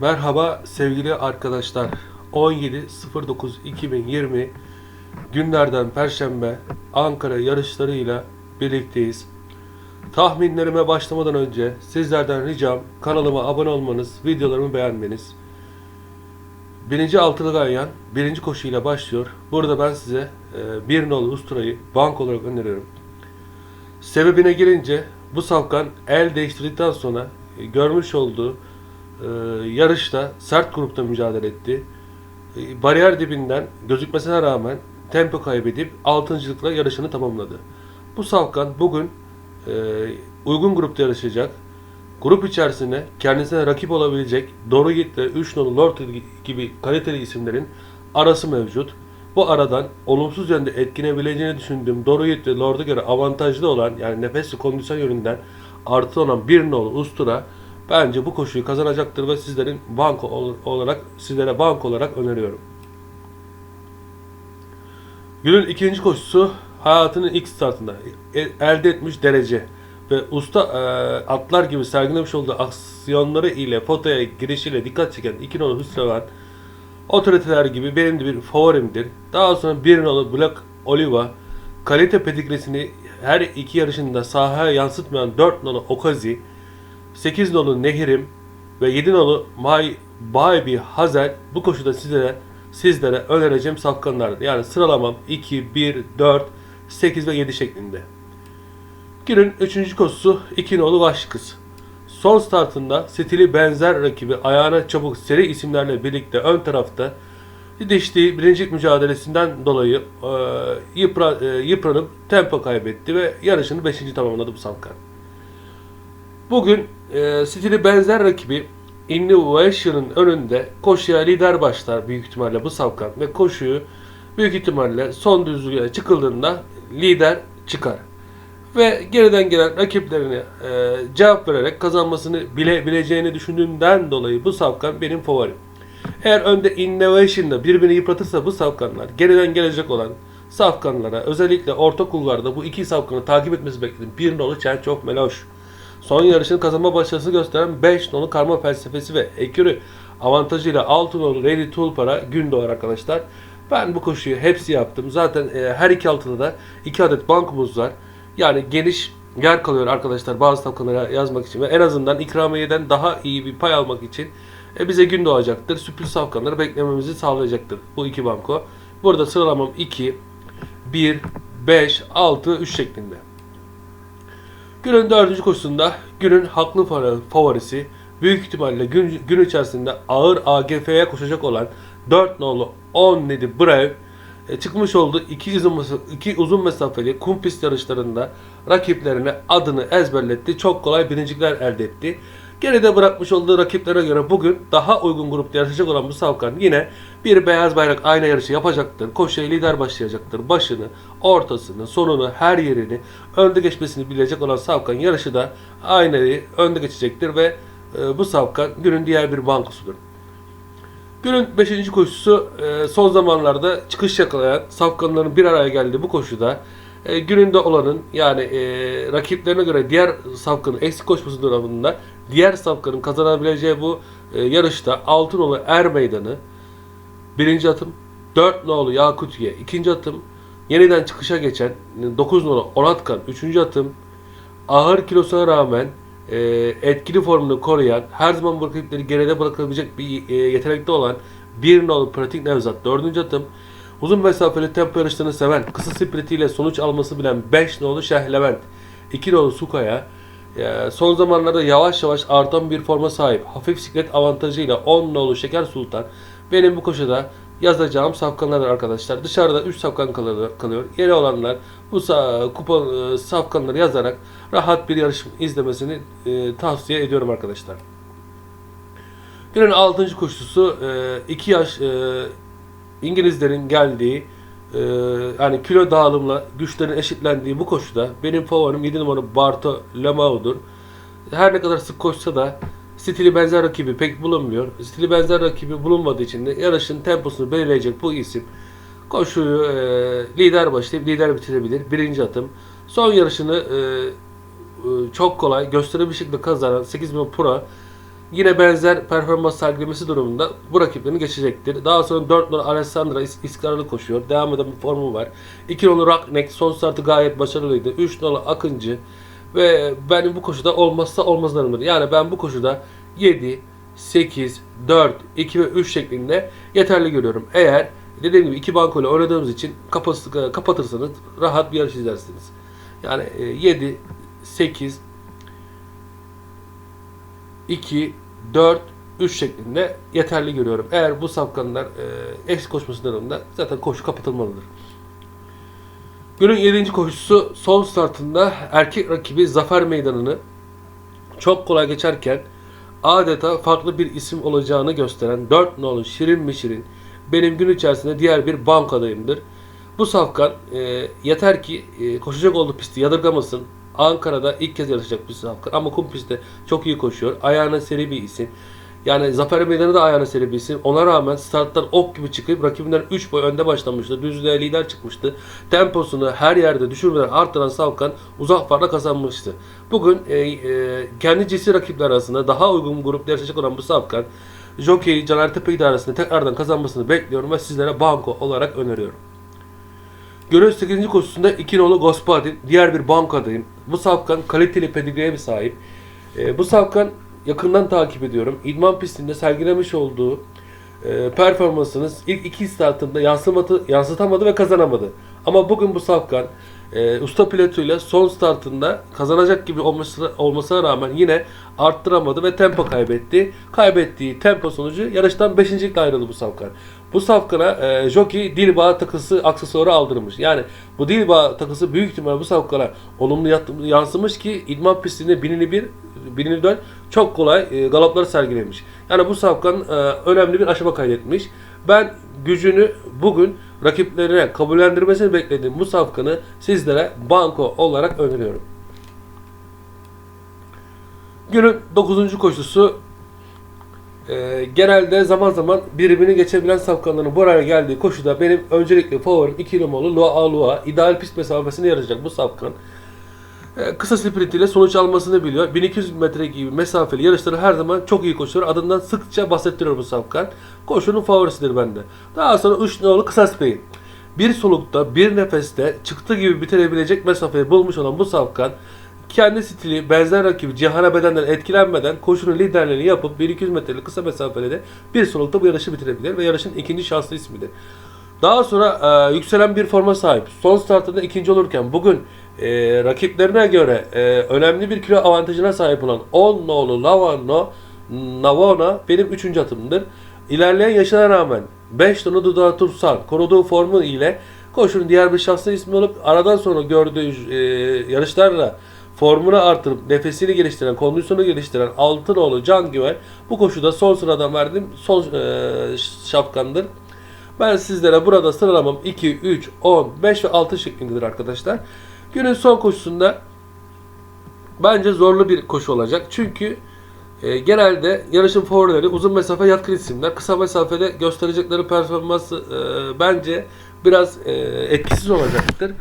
Merhaba sevgili arkadaşlar. 17.09.2020 günlerden Perşembe Ankara yarışlarıyla birlikteyiz. Tahminlerime başlamadan önce sizlerden ricam kanalıma abone olmanız, videolarımı beğenmeniz. Birinci altılı ganyan birinci koşuyla başlıyor. Burada ben size e, bir nolu usturayı bank olarak öneriyorum. Sebebine gelince bu safkan el değiştirdikten sonra e, görmüş olduğu yarışta sert grupta mücadele etti. E, bariyer dibinden gözükmesine rağmen tempo kaybedip altıncılıkla yarışını tamamladı. Bu safkan bugün e, uygun grupta yarışacak. Grup içerisinde kendisine rakip olabilecek Doğru Git ve 3 nolu Lord gibi kaliteli isimlerin arası mevcut. Bu aradan olumsuz yönde etkilenebileceğini düşündüğüm Doğru Git ve Lord'a göre avantajlı olan yani nefes ve kondisyon yönünden artı olan bir nolu Ustura bence bu koşuyu kazanacaktır ve sizlerin banko ol- olarak sizlere banko olarak öneriyorum. Günün ikinci koşusu hayatının ilk startında e- elde etmiş derece ve usta e, atlar gibi sergilemiş olduğu aksiyonları ile fotoya girişiyle dikkat çeken iki nolu Hüsreven otoriteler gibi benim de bir favorimdir. Daha sonra bir nolu Black Oliva kalite pedigresini her iki yarışında sahaya yansıtmayan 4 nolu Okazi 8 nolu Nehirim ve 7 nolu May Baybi Hazel bu koşuda sizlere sizlere önereceğim safkanlardır. Yani sıralamam 2, 1, 4, 8 ve 7 şeklinde. Günün 3. koşusu 2 nolu Vahşi Kız. Son startında stili benzer rakibi ayağına çabuk seri isimlerle birlikte ön tarafta didiştiği birincilik mücadelesinden dolayı e, yıpra, e, yıpranıp tempo kaybetti ve yarışını 5. tamamladı bu safkan. Bugün e, stili benzer rakibi Innovation'ın önünde koşuya lider başlar büyük ihtimalle bu safkan ve koşuyu büyük ihtimalle son düzlüğe çıkıldığında lider çıkar. Ve geriden gelen rakiplerine e, cevap vererek kazanmasını bile bileceğini düşündüğümden dolayı bu safkan benim favorim. Eğer önde Innovation'da birbirini yıpratırsa bu safkanlar geriden gelecek olan safkanlara özellikle orta kulvarda bu iki safkanı takip etmesi bekledim. Bir nolu Chen çok meloş. Son yarışın kazanma başarısı gösteren 5 nolu karma felsefesi ve ekürü avantajıyla 6 nolu Ready Tulpar'a gün doğar arkadaşlar. Ben bu koşuyu hepsi yaptım. Zaten e, her iki altıda da 2 adet bankumuz var. Yani geniş yer kalıyor arkadaşlar bazı safkanlara yazmak için ve en azından ikramiyeden daha iyi bir pay almak için e, bize gün doğacaktır. Sürpriz safkanları beklememizi sağlayacaktır bu iki banko. Burada sıralamam 2, 1, 5, 6, 3 şeklinde. Günün dördüncü koşusunda günün haklı fa- favorisi büyük ihtimalle gün, gün içerisinde ağır AGF'ye koşacak olan 4 nolu 17 Brave e, çıkmış olduğu iki uzun, iki uzun mesafeli kum pist yarışlarında rakiplerine adını ezberletti. Çok kolay birincilikler elde etti. Geride bırakmış olduğu rakiplere göre bugün daha uygun grupta yarışacak olan bu Savkan yine bir beyaz bayrak ayna yarışı yapacaktır. Koşuya lider başlayacaktır. Başını, ortasını, sonunu, her yerini önde geçmesini bilecek olan Savkan yarışı da aynayı önde geçecektir ve e, bu Savkan günün diğer bir bankosudur. Günün 5. koşusu e, son zamanlarda çıkış yakalayan safkanların bir araya geldiği bu koşuda e, gününde olanın yani e, rakiplerine göre diğer safkanın eksik koşması durumunda diğer safkanın kazanabileceği bu e, yarışta Altınoğlu Er Meydanı birinci atım 4 nolu Yakutiye ikinci atım yeniden çıkışa geçen 9 nolu Onatkan üçüncü atım ağır kilosuna rağmen e, etkili formunu koruyan, her zaman bu rakipleri geride bırakabilecek bir e, yetenekte olan bir nolu pratik Nevzat dördüncü atım. Uzun mesafeli tempo yarışlarını seven, kısa sprintiyle sonuç alması bilen 5 nolu Şeh Levent, 2 nolu Sukaya, e, son zamanlarda yavaş yavaş artan bir forma sahip, hafif siklet avantajıyla 10 nolu Şeker Sultan, benim bu koşuda yazacağım safkanlardır arkadaşlar. Dışarıda 3 safkan kalıyor. Yeni olanlar bu kupon e, safkanları yazarak rahat bir yarış izlemesini e, tavsiye ediyorum arkadaşlar. Günün 6. koşusu 2 yaş İngilizlerin geldiği e, yani kilo dağılımla güçlerin eşitlendiği bu koşuda benim favorim 7 numara Barto. Her ne kadar sık koşsa da stili benzer rakibi pek bulunmuyor. Stili benzer rakibi bulunmadığı için de yarışın temposunu belirleyecek bu isim koşuyu e, lider başlayıp lider bitirebilir. Birinci atım. Son yarışını e, e, çok kolay gösterili bir şekilde kazanan 8 milyon yine benzer performans sergilemesi durumunda bu rakiplerini geçecektir. Daha sonra 4 numara Alessandra is- istikrarlı koşuyor. Devam eden bir formu var. 2 numara Rockneck son startı gayet başarılıydı. 3 numara Akıncı ve benim bu koşuda olmazsa olmazlarımdır. Yani ben bu koşuda 7, 8, 4, 2 ve 3 şeklinde yeterli görüyorum. Eğer dediğim gibi iki banko ile oynadığımız için kapatırsanız rahat bir yarış izlersiniz. Yani e, 7, 8, 2, 4, 3 şeklinde yeterli görüyorum. Eğer bu safkanlar e, eksi koşması durumunda zaten koşu kapatılmalıdır. Günün 7. koşusu son startında erkek rakibi Zafer Meydanı'nı çok kolay geçerken adeta farklı bir isim olacağını gösteren 4 nolu Şirin mi Şirin benim gün içerisinde diğer bir bank adayımdır. Bu safkan e, yeter ki e, koşacak olduğu pisti yadırgamasın. Ankara'da ilk kez yarışacak bir safkan ama kum pistte çok iyi koşuyor. Ayağına seri bir isim. Yani Zafer Meydanı da ayağına seri bir isim. Ona rağmen starttan ok gibi çıkıp rakibinden 3 boy önde başlamıştı. Düzlüğe lider çıkmıştı. Temposunu her yerde düşürmeden arttıran Savkan uzak farkla kazanmıştı. Bugün e, e, kendi cinsi rakipler arasında daha uygun grupta yarışacak olan bu Savkan Jockey Caner Tepe idaresinde tekrardan kazanmasını bekliyorum ve sizlere banko olarak öneriyorum. Günün 8. koşusunda 2 nolu Gospodin diğer bir bankadayım. Bu safkan kaliteli pedigreye bir sahip. E, bu safkan yakından takip ediyorum. İdman pistinde sergilemiş olduğu e, performansınız ilk iki startında yansımadı, yansıtamadı ve kazanamadı. Ama bugün bu safkan e, usta pilotuyla son startında kazanacak gibi olması, olmasına rağmen yine arttıramadı ve tempo kaybetti. Kaybettiği tempo sonucu yarıştan 5. ayrıldı bu safkan. Bu safkana e, jockey dil bağı takısı aksesuarı aldırmış. Yani bu dil bağı takısı büyük ihtimal bu safkana olumlu yansımış ki idman pistinde binini bir binini dön çok kolay e, galopları sergilemiş. Yani bu safkan e, önemli bir aşama kaydetmiş. Ben gücünü bugün rakiplerine kabullendirmesini beklediğim bu safkanı sizlere banko olarak öneriyorum. Günün 9. koşusu e, genelde zaman zaman birbirini geçebilen safkanların buraya geldiği koşuda benim öncelikle favorim 2 numaralı Lua Alua ideal pist mesafesini yarayacak bu safkan. E, kısa sprint ile sonuç almasını biliyor. 1200 metre gibi mesafeli yarışları her zaman çok iyi koşuyor. Adından sıkça bahsettiriyor bu safkan. Koşunun favorisidir bende. Daha sonra 3 nolu kısa sprint. Bir solukta, bir nefeste çıktı gibi bitirebilecek mesafeyi bulmuş olan bu safkan kendi stili benzer rakibi Cihan'a bedenden etkilenmeden koşunun liderliğini yapıp 1200 metrelik kısa mesafede de bir solukta bu yarışı bitirebilir ve yarışın ikinci şanslı ismidir. Daha sonra e, yükselen bir forma sahip. Son startında ikinci olurken bugün e, rakiplerine göre e, önemli bir kilo avantajına sahip olan 10 nolu Lavano Navona benim üçüncü atımdır. İlerleyen yaşına rağmen 5 tonu dudağı tutsan koruduğu formu ile koşunun diğer bir şanslı ismi olup aradan sonra gördüğü e, yarışlarla formunu artırıp nefesini geliştiren, kondisyonu geliştiren Altınoğlu Can Güven bu koşuda son sıradan verdiğim son e, şapkandır. Ben sizlere burada sıralamam 2, 3, 10, 5 ve 6 şeklindedir arkadaşlar. Günün son koşusunda bence zorlu bir koşu olacak. Çünkü e, genelde yarışın favorileri uzun mesafe yatkın isimler. Kısa mesafede gösterecekleri performansı e, bence biraz e, etkisiz olacaktır.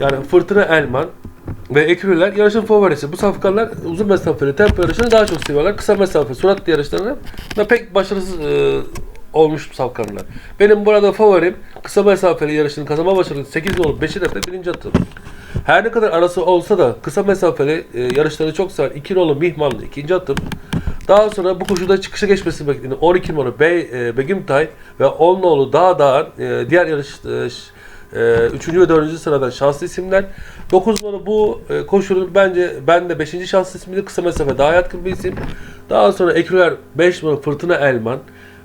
Yani Fırtına Elman ve Ekürüler yarışın favorisi. Bu safkanlar uzun mesafeli tempo yarışını daha çok seviyorlar. Kısa mesafe surat yarışlarını da pek başarısız e, olmuş safkanlar. Benim burada favorim kısa mesafeli yarışın kazanma başarısı 8 olup 5'i de birinci atım. Her ne kadar arası olsa da kısa mesafeli e, yarışları çok seven 2 nolu Mihmanlı ikinci atım. Daha sonra bu koşuda çıkışa geçmesi beklenen 12 numaralı Bey, e, Begimtay ve 10 nolu Dağ Dağ'ın e, diğer yarış e, e, üçüncü ve dördüncü sıradan şanslı isimler. 9 numara bu e, koşunun bence ben de 5. şanslı ismiydi. Kısa mesafe daha yatkın bir isim. Daha sonra Eküler 5 numara Fırtına Elman.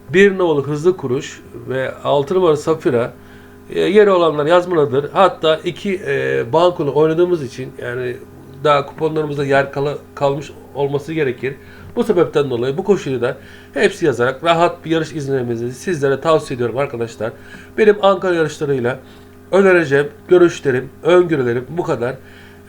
1 numaralı Hızlı Kuruş ve 6 numara Safira. E, yeri olanlar yazmalıdır. Hatta iki e, bankonu oynadığımız için yani daha kuponlarımızda yer kala, kalmış olması gerekir. Bu sebepten dolayı bu koşuyu da hepsi yazarak rahat bir yarış izlememizi sizlere tavsiye ediyorum arkadaşlar. Benim Ankara yarışlarıyla önereceğim görüşlerim, öngörülerim bu kadar.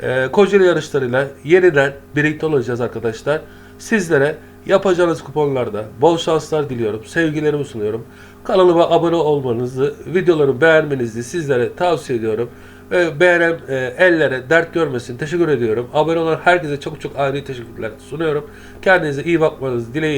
Ee, Kocaeli yarışlarıyla yeniden birlikte olacağız arkadaşlar. Sizlere yapacağınız kuponlarda bol şanslar diliyorum. Sevgilerimi sunuyorum. Kanalıma abone olmanızı, videoları beğenmenizi sizlere tavsiye ediyorum. Ve beğenen e, ellere dert görmesin. Teşekkür ediyorum. Abone olan herkese çok çok ayrı teşekkürler sunuyorum. Kendinize iyi bakmanız dileğiyle.